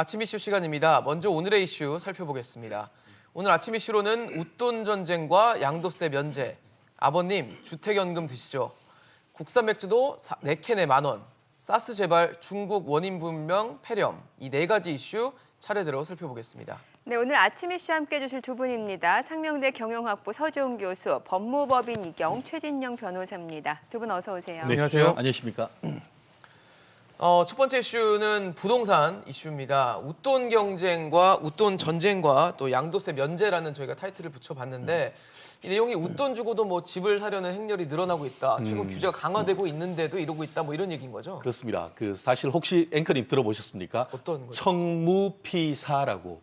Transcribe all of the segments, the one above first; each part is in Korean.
아침 이슈 시간입니다. 먼저 오늘의 이슈 살펴보겠습니다. 오늘 아침 이슈로는 웃돈 전쟁과 양도세 면제, 아버님 주택연금 드시죠. 국산 맥주도 4캔에 만 원, 사스 재발, 중국 원인 불명 폐렴 이 네 가지 이슈 차례대로 살펴보겠습니다. 네, 오늘 아침 이슈 함께 해 주실 두 분입니다. 상명대 경영학부 서지훈 교수, 법무법인 이경 최진영 변호사입니다. 두 분 어서 오세요. 네, 안녕하세요. 안녕하십니까? 어, 첫 번째 이슈는 부동산 이슈입니다. 웃돈 경쟁과 웃돈 전쟁과 또 양도세 면제라는 저희가 타이틀을 붙여봤는데 이 내용이 웃돈 주고도 뭐 집을 사려는 행렬이 늘어나고 있다. 최근 규제가 강화되고 있는데도 이러고 있다. 뭐 이런 얘기인 거죠. 그렇습니다. 그 사실 혹시 앵커님 들어보셨습니까? 어떤 거죠? 청무피사라고.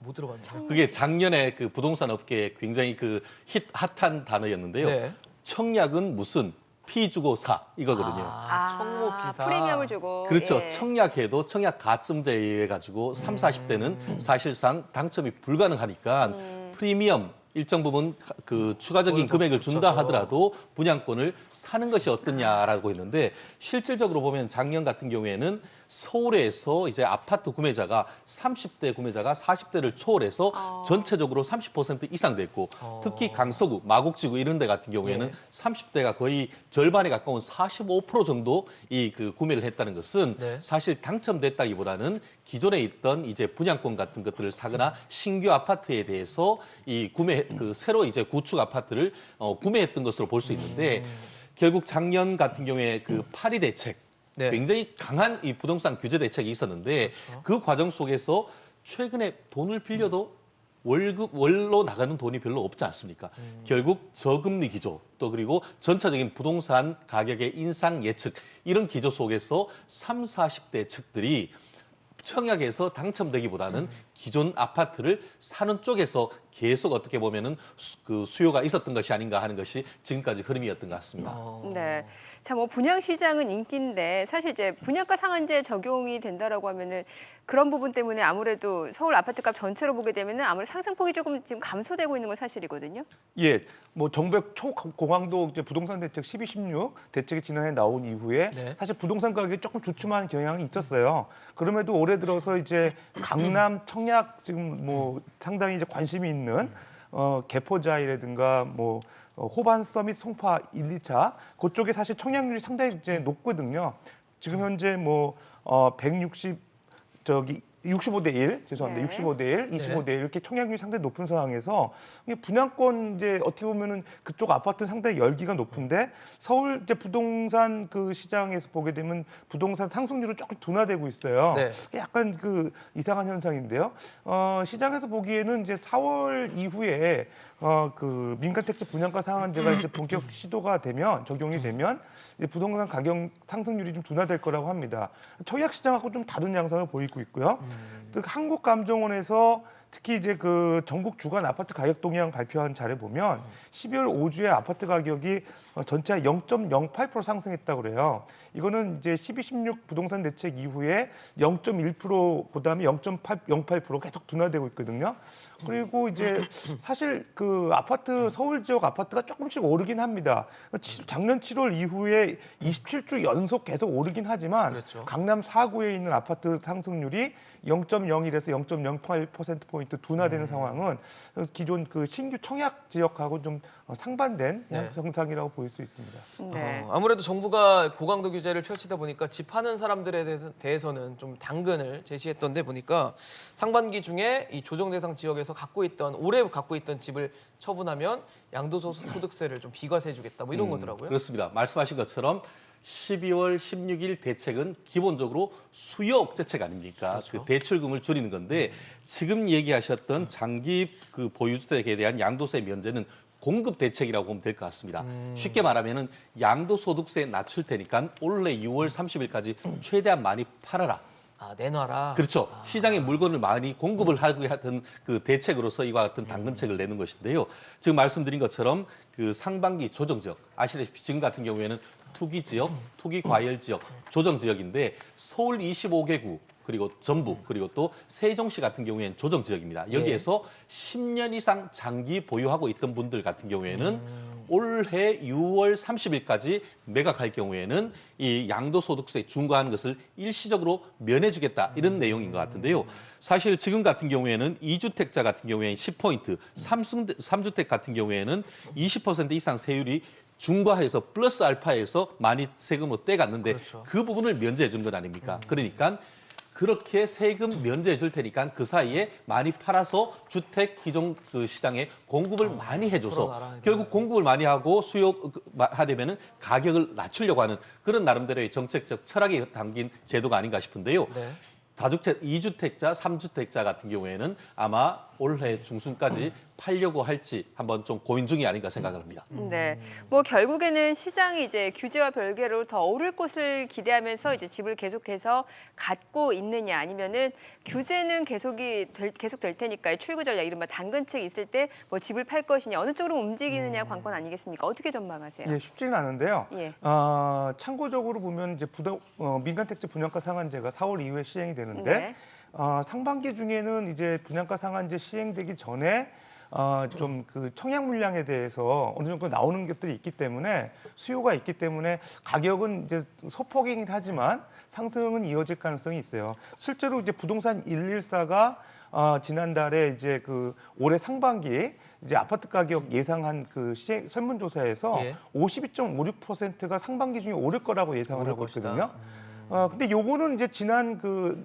못 들어봤나요? 그게 작년에 그 부동산 업계에 굉장히 그힛 핫한 단어였는데요. 네. 청약은 무슨 피 주고 사 이거거든요. 아, 청무피사. 프리미엄을 주고. 그렇죠. 예. 청약해도 청약 가점제에 가지고 삼, 사십 대는 사실상 당첨이 불가능하니까 프리미엄 일정 부분 가- 그 추가적인 더 금액을 준다. 하더라도 분양권을 사는 것이 어떻냐라고 했는데 실질적으로 보면 작년 같은 경우에는 서울에서 이제 아파트 구매자가 30대 구매자가 40대를 초월해서 전체적으로 30% 이상 됐고 특히 강서구, 마곡지구 이런 데 같은 경우에는 네. 30대가 거의 절반에 가까운 45% 정도 이 그 구매를 했다는 것은 네. 사실 당첨됐다기보다는 기존에 있던 이제 분양권 같은 것들을 사거나 신규 아파트에 대해서 이 구매 그 새로 이제 구축 아파트를 어, 구매했던 것으로 볼 수 있는데 결국 작년 같은 경우에 그 파리 대책 네. 굉장히 강한 이 부동산 규제 대책이 있었는데 그 과정 속에서 최근에 돈을 빌려도 월급 월로 나가는 돈이 별로 없지 않습니까? 결국 저금리 기조 또 그리고 전체적인 부동산 가격의 인상 예측 이런 기조 속에서 3, 40대 측들이 청약에서 당첨되기보다는 기존 아파트를 사는 쪽에서 계속 어떻게 보면은 수, 그 수요가 있었던 것이 아닌가 하는 것이 지금까지 흐름이었던 것 같습니다. 어. 네. 자, 뭐 분양 시장은 인기인데 사실 이제 분양가 상한제 적용이 된다라고 하면은 그런 부분 때문에 아무래도 서울 아파트값 전체로 보게 되면은 아무래도 상승폭이 조금 지금 감소되고 있는 건 사실이거든요. 예, 뭐 정부의 초공항도 이제 부동산 대책 12, 16 대책이 지난해 나온 이후에 네. 사실 부동산 가격이 조금 주춤한 경향이 있었어요. 그럼에도 올해 들어서 이제 강남 청약 지금 뭐 상당히 이제 관심이 있는 어, 개포자이라든가 뭐 어, 호반 서밋 송파 1, 2차 그쪽에 사실 청약률이 상당히 이제 높거든요. 지금 현재 뭐 어, 160 저기 65대 1 죄송합니다. 네. 65대 1, 25대 1 이렇게 청약률이 상당히 높은 상황에서 분양권 이제 어떻게 보면은 그쪽 아파트는 상당히 열기가 높은데 서울 이제 부동산 그 시장에서 보게 되면 부동산 상승률은 조금 둔화되고 있어요. 네. 약간 그 이상한 현상인데요. 어, 시장에서 보기에는 이제 4월 이후에 어, 그 민간 택지 분양가 상한제가 이제 본격 시도가 되면 적용이 되면 이제 부동산 가격 상승률이 좀 둔화될 거라고 합니다. 청약 시장하고 좀 다른 양상을 보이고 있고요. 또 한국감정원에서 특히 이제 그 전국 주간 아파트 가격 동향 발표한 자료 보면 12월 5주에 아파트 가격이 어, 전체 0.08% 상승했다고 그래요. 이거는 이제 12, 16 부동산 대책 이후에 0.1% 그다음에 0.08% 계속 둔화되고 있거든요. 그리고 이제 사실 그 아파트 서울 지역 아파트가 조금씩 오르긴 합니다. 치- 작년 7월 이후에 27주 연속 계속 오르긴 하지만 그렇죠. 강남 4구에 있는 아파트 상승률이 0.01에서 0.08% 포인트 둔화되는 상황은 기존 그 신규 청약 지역하고 좀 상반된 네. 현상이라고 보일 수 있습니다. 네. 어, 아무래도 정부가 고강도 규제를 펼치다 보니까 집 하는 사람들에 대해서- 대해서 는 좀 당근을 제시했던데 보니까 상반기 중에 이 조정 대상 지역에서 갖고 있던 올해 갖고 있던 집을 처분하면 양도소득세를 좀 비과세해주겠다 뭐 이런 거더라고요. 그렇습니다. 말씀하신 것처럼 12월 16일 대책은 기본적으로 수요 억제책 아닙니까? 그렇죠. 그 대출금을 줄이는 건데 지금 얘기하셨던 장기 그 보유주택에 대한 양도세 면제는 공급 대책이라고 보면 될 것 같습니다. 음. 쉽게 말하면은 양도소득세 낮출 테니까 올해 6월 30일까지 최대한 많이 팔아라. 아 내놔라. 그렇죠. 시장에 물건을 많이 공급을 하고 하던 그 대책으로서 이와 같은 당근책을 내는 것인데요. 지금 말씀드린 것처럼 그 상반기 조정 지역 아시다시피 지금 같은 경우에는 투기 지역, 투기 과열 지역, 조정 지역인데 서울 25개구 그리고 전북 그리고 또 세종시 같은 경우에는 조정 지역입니다. 여기에서 10년 이상 장기 보유하고 있던 분들 같은 경우에는 올해 6월 30일까지 매각할 경우에는 이 양도소득세 중과하는 것을 일시적으로 면해주겠다 이런 내용인 것 같은데요. 사실 지금 같은 경우에는 이주택자 같은 경우에는 10포인트, 삼삼주택 같은 경우에는 20% 이상 세율이 중과해서 플러스 알파에서 많이 세금으로 떼갔는데 그렇죠. 그 부분을 면제해 준것 아닙니까? 그러니까 그렇게 세금 면제해 줄 테니까 그 사이에 많이 팔아서 주택 기존 그 시장에 공급을 많이 해줘서. 결국 공급을 많이 하고 수요 그, 마- 하되면은 가격을 낮추려고 하는 그런 나름대로의 정책적 철학이 담긴 제도가 아닌가 싶은데요. 네. 다주택, 이주택자삼주택자 같은 경우에는 아마 올해 중순까지 팔려고 할지 한번 좀 고민 중이 아닌가 생각을 합니다. 네. 뭐 결국에는 시장이 이제 규제와 별개로 더 오를 것을 기대하면서 이제 집을 계속해서 갖고 있느냐 아니면은 규제는 계속이 될, 계속 될 테니까요. 출구 전략 이른바 당근책 있을 때 뭐 집을 팔 것이냐 어느 쪽으로 움직이느냐 관건 아니겠습니까? 어떻게 전망하세요? 예, 쉽지는 않은데요. 예. 어, 참고적으로 보면 이제 부동, 어, 민간택지 분양가 상한제가 4월 이후에 시행이 되는데 네. 어, 상반기 중에는 이제 분양가 상한제 시행되기 전에 어, 좀 그 청약 물량에 대해서 어느 정도 나오는 것들이 있기 때문에 수요가 있기 때문에 가격은 이제 소폭이긴 하지만 상승은 이어질 가능성이 있어요. 실제로 이제 부동산 114가 어, 지난달에 이제 그 올해 상반기 이제 아파트 가격 예상한 그 시행 설문조사에서 예. 52.56%가 상반기 중에 오를 거라고 예상을 오를 하고 것이다. 있거든요. 어, 근데 요거는 이제 지난 그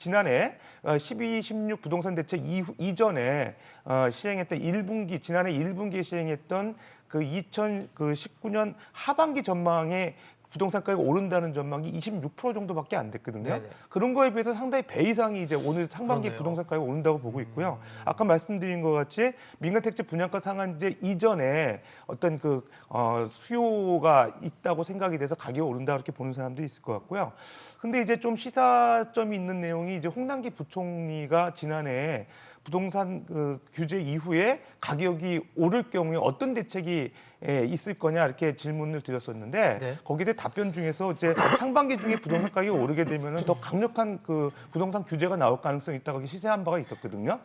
지난해 어, 12, 16 부동산 대책 이후, 이전에 어, 시행했던 1분기 지난해 1분기에 시행했던 그 2019년 하반기 전망에 부동산 가격이 오른다는 전망이 26% 정도밖에 안 됐거든요. 네네. 그런 거에 비해서 상당히 배 이상이 이제 오늘 상반기 그러네요. 음. 부동산 가격이 오른다고 보고 있고요. 아까 말씀드린 것 같이 민간 택지 분양가 상한제 이전에 어떤 그 어, 수요가 있다고 생각이 돼서 가격이 오른다 그렇게 보는 사람도 있을 것 같고요. 근데 이제 좀 시사점이 있는 내용이 이제 홍남기 부총리가 지난해 부동산 그 규제 이후에 가격이 오를 경우에 어떤 대책이 예, 있을 거냐 이렇게 질문을 드렸었는데 네. 거기에 답변 중에서 이제 상반기 중에 부동산 가격이 오르게 되면은 더 강력한 그 부동산 규제가 나올 가능성이 있다고 시세한 바가 있었거든요.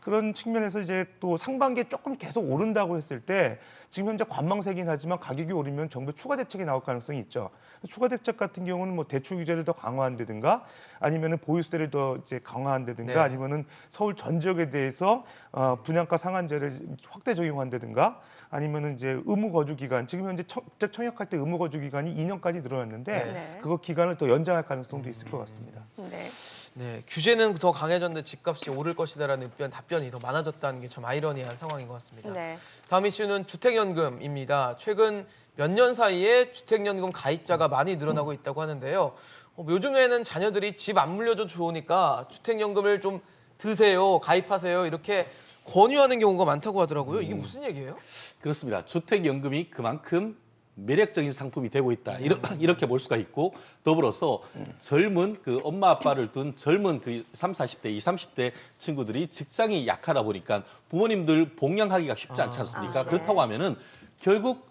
그런 측면에서 이제 또 상반기에 조금 계속 오른다고 했을 때 지금 현재 관망세긴 하지만 가격이 오르면 정부 추가 대책이 나올 가능성이 있죠. 추가 대책 같은 경우는 뭐 대출 규제를 더 강화한다든가 아니면은 보유세를 더 이제 강화한다든가 네. 아니면은 서울 전 지역에 대해서 어, 분양가 상한제를 확대 적용한다든가 아니면은 이제 의무 거주 기간 지금 현재 청, 적 청약할 때 의무 거주 기간이 2년까지 늘어났는데 네. 그거 기간을 더 연장할 가능성도 있을 것 같습니다. 네. 네, 규제는 더 강해졌는데 집값이 오를 것이다라는 답변, 답변이 더 많아졌다는 게 참 아이러니한 상황인 것 같습니다. 네. 다음 이슈는 주택연금입니다. 최근 몇 년 사이에 주택연금 가입자가 많이 늘어나고 있다고 하는데요. 어, 요즘에는 자녀들이 집 안 물려줘도 좋으니까 주택연금을 좀 드세요, 가입하세요 이렇게 권유하는 경우가 많다고 하더라고요. 이게 무슨 얘기예요? 그렇습니다. 주택연금이 그만큼 매력적인 상품이 되고 있다. 이러, 이렇게 볼 수가 있고 더불어서 젊은 그 엄마 아빠를 둔 젊은 그 3, 40대, 20, 30대 친구들이 직장이 약하다 보니까 부모님들 봉양하기가 쉽지 않지 않습니까? 아, 네. 그렇다고 하면은 결국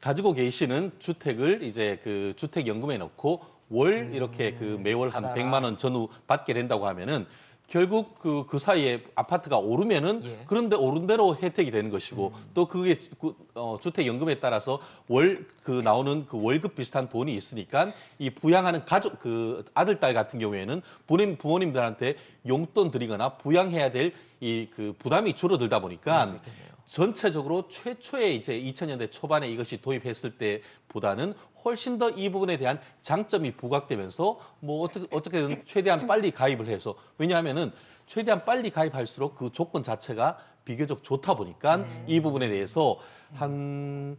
가지고 계시는 주택을 이제 그 주택 연금에 넣고 월 이렇게 그 매월 한 받아라. 100만 원 전후 받게 된다고 하면은 결국 그, 그 사이에 아파트가 오르면은 예. 그런데 오른 대로 혜택이 되는 것이고 또 그게 주- 그, 어, 주택연금에 따라서 월 그 나오는 그 월급 비슷한 돈이 있으니까 이 부양하는 가족 그 아들 딸 같은 경우에는 부모님 부모님들한테 용돈 드리거나 부양해야 될 이 그 부담이 줄어들다 보니까. 전체적으로 최초에 이제 2000년대 초반에 이것이 도입했을 때보다는 훨씬 더 이 부분에 대한 장점이 부각되면서 뭐 어떻게 어떻게든 최대한 빨리 가입을 해서 왜냐하면은 최대한 빨리 가입할수록 그 조건 자체가 비교적 좋다 보니까 이 부분에 대해서 한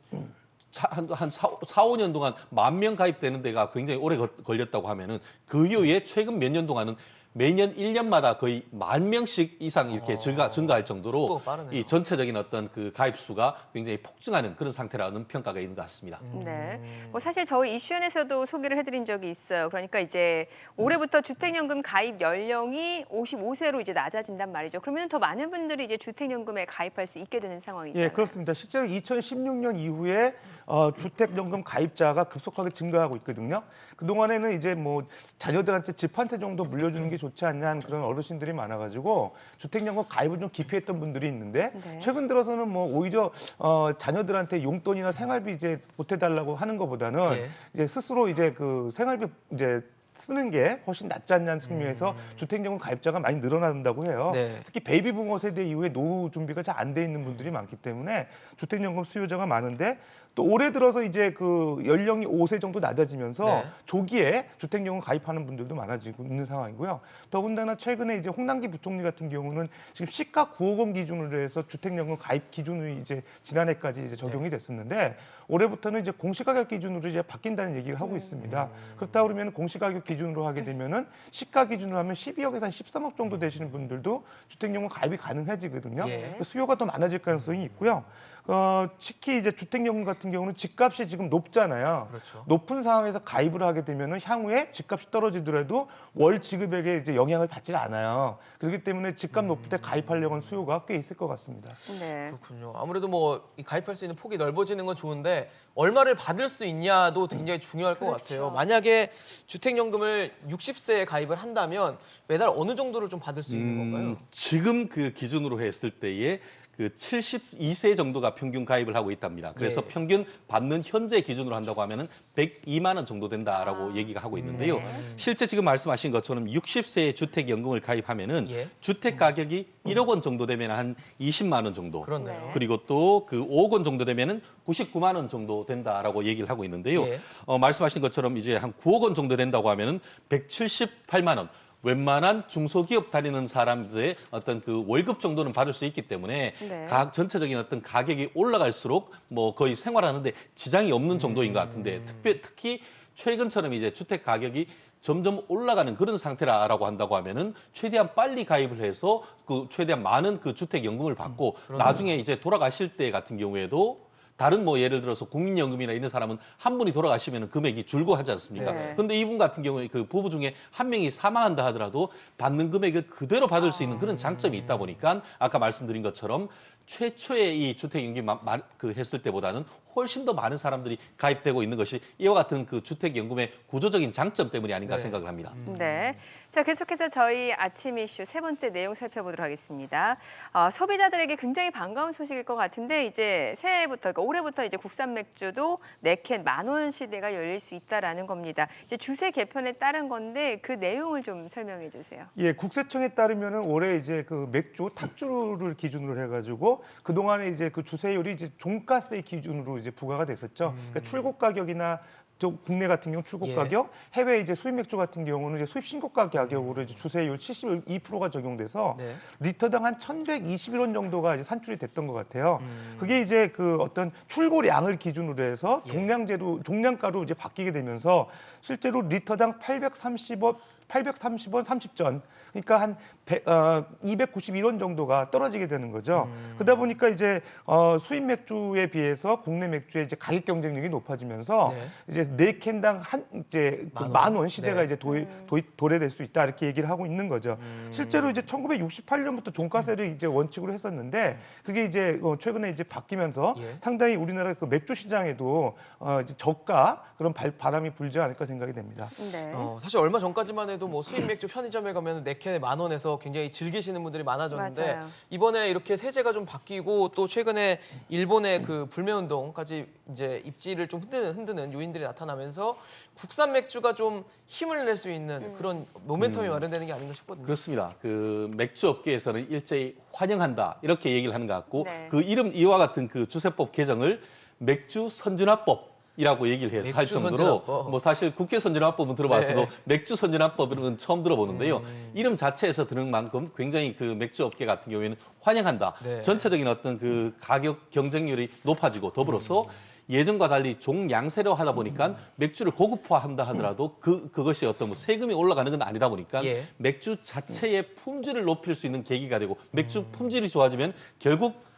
차- 한, 한 4, 4, 5년 동안 만 명 가입되는 데가 굉장히 오래 거- 걸렸다고 하면은 그 이후에 최근 몇 년 동안은 매년 1년마다 거의 만 명씩 이상 이렇게 증가 증가할 정도로. 이 전체적인 어떤 그 가입 수가 굉장히 폭증하는 그런 상태라는 평가가 있는 것 같습니다. 네. 뭐 사실 저희 이슈엔에서도 소개를 해드린 적이 있어요. 그러니까 이제 올해부터 주택연금 가입 연령이 55세로 이제 낮아진단 말이죠. 그러면 더 많은 분들이 이제 주택연금에 가입할 수 있게 되는 상황이잖아요. 예, 그렇습니다. 실제로 2016년 이후에 어, 주택연금 가입자가 급속하게 증가하고 있거든요. 그 동안에는 이제 뭐 자녀들한테 집 한 채 정도 물려주는 게 좋지 않냐는 그런 어르신들이 많아가지고 주택연금 가입을 좀 기피했던 분들이 있는데 네. 최근 들어서는 뭐 오히려 어, 자녀들한테 용돈이나 생활비 이제 보태달라고 하는 것보다는 예. 이제 스스로 이제 그 생활비 이제 쓰는 게 훨씬 낫지 않냐는 측면에서 주택연금 가입자가 많이 늘어난다고 해요. 네. 특히 베이비 부모 세대 이후에 노후 준비가 잘 안 돼 있는 분들이 많기 때문에 주택연금 수요자가 많은데 또 올해 들어서 이제 그 연령이 5세 정도 낮아지면서 네. 조기에 주택연금 가입하는 분들도 많아지고 있는 상황이고요. 더군다나 최근에 이제 홍남기 부총리 같은 경우는 지금 시가 9억 원 기준으로 해서 주택연금 가입 기준이 이제 지난해까지 이제 적용이 됐었는데 올해부터는 이제 공시가격 기준으로 이제 바뀐다는 얘기를 하고 있습니다. 그렇다 그러면 공시가격 기준으로 하게 되면은 시가 기준으로 하면 12억에서 한 13억 정도 되시는 분들도 주택연금 가입이 가능해지거든요. 예. 그 수요가 더 많아질 가능성이 있고요. 어, 특히 이제 주택연금 같은 경우는 집값이 지금 높잖아요. 그렇죠. 높은 상황에서 가입을 하게 되면은 향후에 집값이 떨어지더라도 월 지급액에 이제 영향을 받질 않아요. 그렇기 때문에 집값 높을 때 가입하려는 수요가 꽤 있을 것 같습니다. 네. 그렇군요. 아무래도 뭐 이 가입할 수 있는 폭이 넓어지는 건 좋은데 얼마를 받을 수 있냐도 굉장히 중요할 것 그렇죠. 같아요. 만약에 주택연금을 60세에 가입을 한다면 매달 어느 정도를 좀 받을 수 있는 건가요? 음, 지금 그 기준으로 했을 때에 그 72세 정도가 평균 가입을 하고 있답니다. 그래서 예. 평균 받는 현재 기준으로 한다고 하면은 102만 원 정도 된다라고 아. 얘기가 하고 있는데요. 네. 실제 지금 말씀하신 것처럼 60세에 주택 연금을 가입하면은 예. 주택 가격이 1억 원 정도 되면 한 20만 원 정도. 그렇네요. 네. 그리고 또 그 5억 원 정도 되면은 99만 원 정도 된다라고 얘기를 하고 있는데요. 예. 어, 말씀하신 것처럼 이제 한 9억 원 정도 된다고 하면은 178만 원. 웬만한 중소기업 다니는 사람들의 어떤 그 월급 정도는 받을 수 있기 때문에 네. 각 전체적인 어떤 가격이 올라갈수록 뭐 거의 생활하는데 지장이 없는 정도인 것 음. 같은데 특히 특히 최근처럼 이제 주택 가격이 점점 올라가는 그런 상태라고 한다고 하면은 최대한 빨리 가입을 해서 그 최대한 많은 그 주택 연금을 받고 음, 나중에 이제 돌아가실 때 같은 경우에도 다른 뭐 예를 들어서 국민연금이나 이런 사람은 한 분이 돌아가시면 금액이 줄고 하지 않습니까? 네. 근데 이분 같은 경우에 그 부부 중에 한 명이 사망한다 하더라도 받는 금액을 그대로 받을 수 있는 그런 장점이 있다 보니까 아까 말씀드린 것처럼 최초에 이 주택연금 마- 마- 그 했을 때보다는 훨씬 더 많은 사람들이 가입되고 있는 것이 이와 같은 그 주택 연금의 구조적인 장점 때문이 아닌가 네. 생각을 합니다. 네. 자, 계속해서 저희 아침 이슈 세 번째 내용 살펴보도록 하겠습니다. 어, 소비자들에게 굉장히 반가운 소식일 것 같은데 이제 새해부터 그러니까 올해부터 이제 국산 맥주도 네캔 만원 시대가 열릴 수 있다라는 겁니다. 이제 주세 개편에 따른 건데 그 내용을 좀 설명해 주세요. 예, 국세청에 따르면은 올해 이제 그 맥주 탑주를 기준으로 해 가지고 그 동안에 이제 그 주세율이 이제 종가세 기준으로 이제 부과가 됐었죠. 그러니까 출고 가격이나 저 국내 같은 경우 출고 예. 가격, 해외 이제 수입 맥주 같은 경우는 이제 수입 신고가 가격으로 이제 주세율 72%가 적용돼서 네. 리터당 한 1,121원 정도가 이제 산출이 됐던 것 같아요. 그게 이제 그 어떤 출고량을 기준으로 해서 예. 종량제로 종량가로 이제 바뀌게 되면서 실제로 리터당 830원 830원 30전 그러니까 한 100, 어, 291원 정도가 떨어지게 되는 거죠. 음. 그러다 보니까 이제 어, 수입 맥주에 비해서 국내 맥주의 이제 가격 경쟁력이 높아지면서 네. 이제 네 캔당 한 이제 만 원. 만원 시대가 네. 이제 도입, 도입 도래될 수 있다 이렇게 얘기를 하고 있는 거죠. 음. 실제로 이제 1968년부터 종가세를 이제 원칙으로 했었는데 그게 이제 어, 최근에 이제 바뀌면서 예. 상당히 우리나라 그 맥주 시장에도 어, 이제 저가 그런 발, 바람이 불지 않을까 생각이 됩니다. 네. 어, 사실 얼마 전까지만 해도 뭐 수입 맥주 편의점에 가면 네 캔에 만 원에서 굉장히 즐기시는 분들이 많아졌는데 맞아요. 이번에 이렇게 세제가 좀 바뀌고 또 최근에 일본의 그 불매 운동까지 이제 입지를 좀 흔드는, 흔드는 요인들이 나타나면서 국산 맥주가 좀 힘을 낼 수 있는 음. 그런 모멘텀이 마련되는 게 아닌가 싶거든요. 그렇습니다. 그 맥주 업계에서는 일제히 환영한다 이렇게 얘기를 하는 것 같고 네. 그 이름 이와 같은 그 주세법 개정을 맥주 선진화법. 이라고 얘기를 해서 할 정도로 선진화법. 뭐 사실 국회 선진화법은 들어봤어도 네. 맥주 선진화법은 처음 들어보는데요. 음. 이름 자체에서 들은 만큼 굉장히 그 맥주 업계 같은 경우에는 환영한다. 네. 전체적인 어떤 그 가격 경쟁률이 높아지고 더불어서 예전과 달리 종양세로 하다 보니까 맥주를 고급화한다 하더라도 그 그것이 어떤 뭐 세금이 올라가는 건 아니다 보니까 예. 맥주 자체의 품질을 높일 수 있는 계기가 되고 맥주 품질이 좋아지면 결국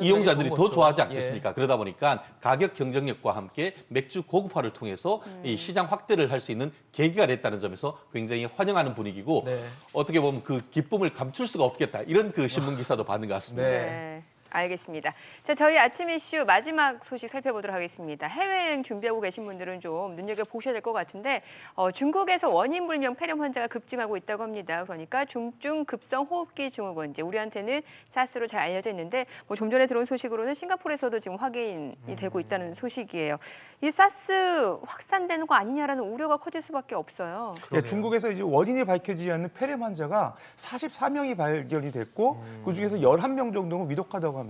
이용자들이 더. 좋아하지 예. 않겠습니까? 그러다 보니까 가격 경쟁력과 함께 맥주 고급화를 통해서 이 시장 확대를 할 수 있는 계기가 됐다는 점에서 굉장히 환영하는 분위기고 네. 어떻게 보면 그 기쁨을 감출 수가 없겠다 이런 그 신문 기사도 받은 것 같습니다. 네. 네. 알겠습니다. 자, 저희 아침 이슈 마지막 소식 살펴보도록 하겠습니다. 해외여행 준비하고 계신 분들은 좀 눈여겨보셔야 될 것 같은데 어, 중국에서 원인 불명 폐렴 환자가 급증하고 있다고 합니다. 그러니까 중증 급성 호흡기 증후군 이제 우리한테는 사스로 잘 알려져 있는데 뭐 좀 전에 들어온 소식으로는 싱가포르에서도 지금 확인이 되고 있다는 소식이에요. 이 사스 확산되는 거 아니냐라는 우려가 커질 수밖에 없어요. 예, 그러게요. 중국에서 이제 원인이 밝혀지지 않는 폐렴 환자가 44명이 발견이 됐고 그 중에서 11명 정도는 위독하다고 합니다.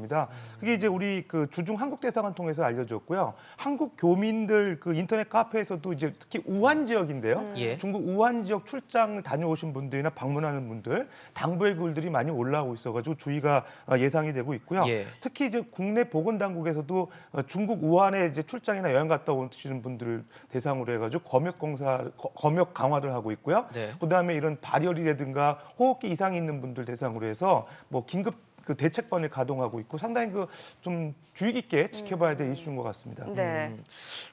그게 이제 우리 그 주중 한국 대사관 통해서 알려졌고요. 한국 교민들 그 인터넷 카페에서도 이제 특히 우한 지역인데요. 예. 중국 우한 지역 출장 다녀오신 분들이나 방문하는 분들 당부의 글들이 많이 올라오고 있어가지고 주의가 어, 예상이 되고 있고요. 예. 특히 이제 국내 보건 당국에서도 어, 중국 우한에 이제 출장이나 여행 갔다 오시는 분들을 대상으로 해가지고 검역 공사 거- 검역 강화를 하고 있고요. 네. 그다음에 이런 발열이라든가 호흡기 이상이 있는 분들 대상으로 해서 뭐 긴급 그 대책반을 가동하고 있고 상당히 그 좀 주의 깊게 지켜봐야 될 이슈인 것 같습니다. 네.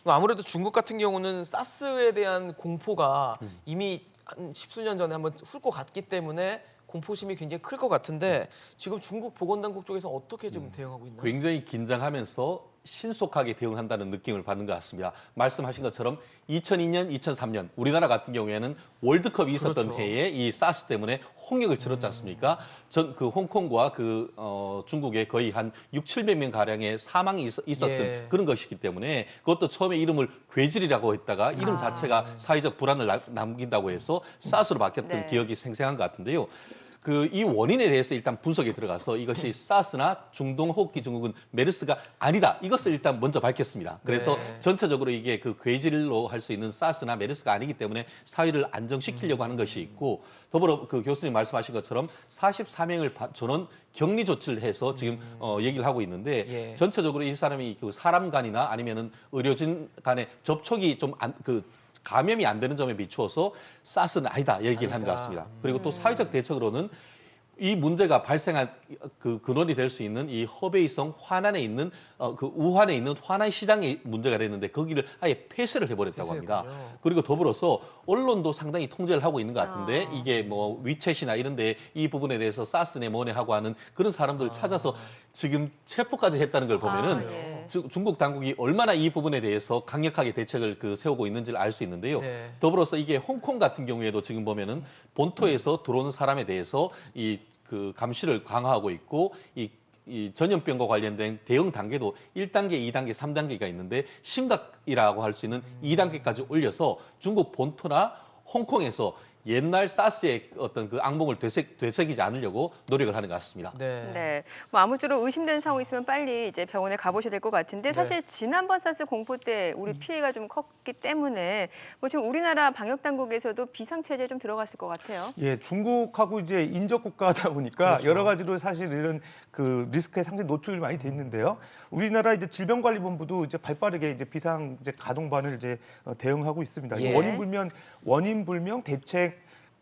아무래도 중국 같은 경우는 사스에 대한 공포가 음. 이미 한 십수년 전에 한번 훑고 갔기 때문에 공포심이 굉장히 클 것 같은데 지금 중국 보건당국 쪽에서 어떻게 좀 대응하고 있나요? 굉장히 긴장하면서 신속하게 대응한다는 느낌을 받는 것 같습니다. 말씀하신 것처럼 2002년, 2003년 우리나라 같은 경우에는 월드컵이 있었던 그렇죠. 해에 이 사스 때문에 홍역을 치렀지 않습니까? 전 그 홍콩과 그 어, 중국에 거의 한 6, 700명 가량의 사망이 있, 었던 예. 그런 것이기 때문에 그것도 처음에 이름을 괴질이라고 했다가 이름 자체가 사회적 불안을 나- 남긴다고 해서 사스로 바뀌었던 네. 기억이 생생한 것 같은데요. 그 이 원인에 대해서 일단 분석에 들어가서 이것이 사스나 중동 호흡기 증후군 메르스가 아니다. 이것을 일단 먼저 밝혔습니다. 그래서 네. 전체적으로 이게 그 괴질로 할 수 있는 사스나 메르스가 아니기 때문에 사회를 안정시키려고 하는 것이 있고 더불어 그 교수님 말씀하신 것처럼 44명을 전원 격리 조치를 해서 지금 어, 얘기를 하고 있는데 예. 전체적으로 이 사람이 그 사람 간이나 아니면은 의료진 간의 접촉이 좀안그 감염이 안 되는 점에 비추어서 사스는 아니다 얘기를 하는 것. 같습니다. 그리고 또 사회적 대책으로는 이 문제가 발생한 그 근원이 될 수 있는 이 허베이성 화난에 있는 어, 그 우한에 있는 화난 시장이 문제가 됐는데 거기를 아예 폐쇄를 해버렸다고 합니다. 폐쇄했군요. 그리고 더불어서 언론도 상당히 통제를 하고 있는 것 같은데 아. 이게 뭐 위챗이나 이런데 이 부분에 대해서 사스네 뭐네 하고 하는 그런 사람들 을 찾아서 지금 체포까지 했다는 걸 보면은 아, 예. 주- 중국 당국이 얼마나 이 부분에 대해서 강력하게 대책을 그 세우고 있는지를 알 수 있는데요. 네. 더불어서 이게 홍콩 같은 경우에도 지금 보면은 본토에서 들어오는 사람에 대해서 이 그 감시를 강화하고 있고 이, 이 전염병과 관련된 대응 단계도 1단계, 2단계, 3단계가 있는데 심각이라고 할 수 있는 2단계까지 올려서 중국 본토나 홍콩에서 옛날 사스의 어떤 그 악몽을 되새, 되새기지 않으려고 노력을 하는 것 같습니다. 네. 네. 뭐 아무쪼록 의심되는 상황 있으면 빨리 이제 병원에 가보셔야 될 것 같은데 사실 지난번 사스 공포 때 우리 피해가 좀 컸기 때문에 뭐 지금 우리나라 방역 당국에서도 비상 체제에 좀 들어갔을 것 같아요. 예, 중국하고 이제 인접 국가다 보니까 그렇죠. 여러 가지로 사실 이런 그 리스크에 상당히 노출이 많이 돼 있는데요. 우리나라 이제 질병관리본부도 이제 발빠르게 이제 비상 이제 가동반을 이제 어, 대응하고 있습니다. 예. 원인 불명 원인 불명 대책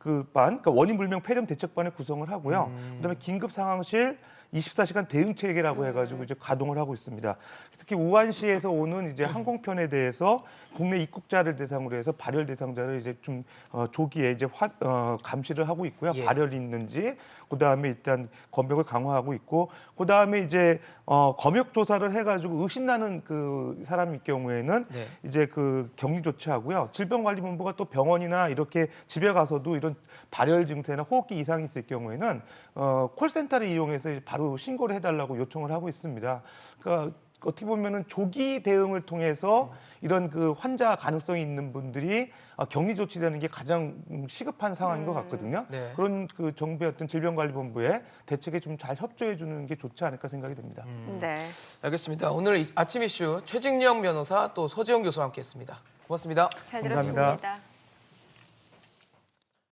그 반, 그러니까 원인 불명 폐렴 대책반을 구성을 하고요. 그다음에 긴급 상황실 24시간 대응 체계라고 해가지고 이제 가동을 하고 있습니다. 특히 우한시에서 오는 이제 항공편에 대해서 국내 입국자를 대상으로 해서 발열 대상자를 이제 좀 어, 조기에 이제 화, 어, 감시를 하고 있고요. 예. 발열이 있는지 그 다음에 일단 검역을 강화하고 있고 그 다음에 이제 어, 검역 조사를 해가지고 의심나는 그 사람일 경우에는 네. 이제 그 격리 조치하고요. 질병관리본부가 또 병원이나 이렇게 집에 가서도 이런 발열 증세나 호흡기 이상이 있을 경우에는 어, 콜센터를 이용해서 바로 신고를 해달라고 요청을 하고 있습니다. 그러니까 어떻게 보면은 조기 대응을 통해서 이런 그 환자 가능성이 있는 분들이 어, 격리 조치되는 게 가장 음, 시급한 상황인 것 같거든요. 네. 그런 그 정부의 어떤 질병관리본부의 대책에 좀 잘 협조해 주는 게 좋지 않을까 생각이 됩니다. 네. 알겠습니다. 오늘 이- 아침 이슈 최진영 변호사 또 서지영 교수와 함께했습니다. 고맙습니다. 잘 감사합니다. 들었습니다.